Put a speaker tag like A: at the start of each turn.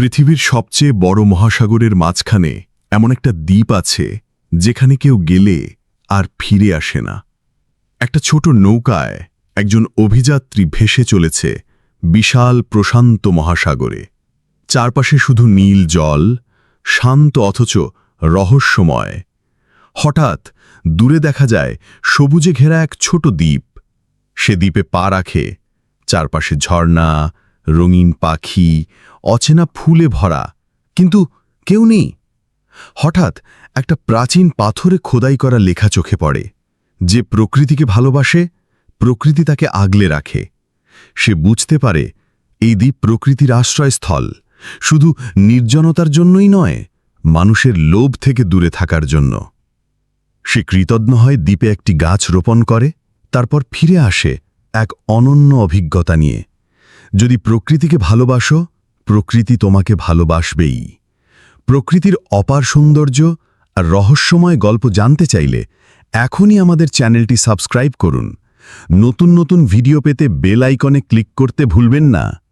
A: পৃথিবীর সবচেয়ে বড় মহাসাগরের মাঝখানে এমন একটা দ্বীপ আছে, যেখানে কেউ গেলে আর ফিরে আসে না। একটা ছোট নৌকায় একজন অভিযাত্রী ভেসে চলেছে বিশাল প্রশান্ত মহাসাগরে। চারপাশে শুধু নীল জল, শান্ত অথচ রহস্যময়। হঠাৎ দূরে দেখা যায় সবুজে ঘেরা এক ছোট দ্বীপ। সে দ্বীপে পা রাখে, চারপাশে ঝর্ণা রঙিন পাখি, অচেনা ফুলে ভরা, কিন্তু কেউ নেই। হঠাৎ একটা প্রাচীন পাথরে খোদাই করা লেখা চোখে পড়ে। যে প্রকৃতিকে ভালোবাসে, প্রকৃতি তাকে আগলে রাখে। সে বুঝতে পারে, এই দ্বীপ প্রকৃতির আশ্রয়স্থল। শুধু নির্জনতার জন্যই নয়, মানুষের লোভ থেকে দূরে থাকার জন্য। সে কৃতজ্ঞ হয় দ্বীপে একটি গাছ রোপণ করে, তারপর ফিরে আসে এক অনন্য অভিজ্ঞতা নিয়ে। যদি প্রকৃতিকে ভালোবাসো, প্রকৃতি তোমাকে ভালোবাসবেই। প্রকৃতির অপার সৌন্দর্য আর রহস্যময় গল্প জানতে চাইলে এখনই আমাদের চ্যানেলটি সাবস্ক্রাইব করুন। নতুন নতুন ভিডিও পেতে বেল আইকনে ক্লিক করতে ভুলবেন না।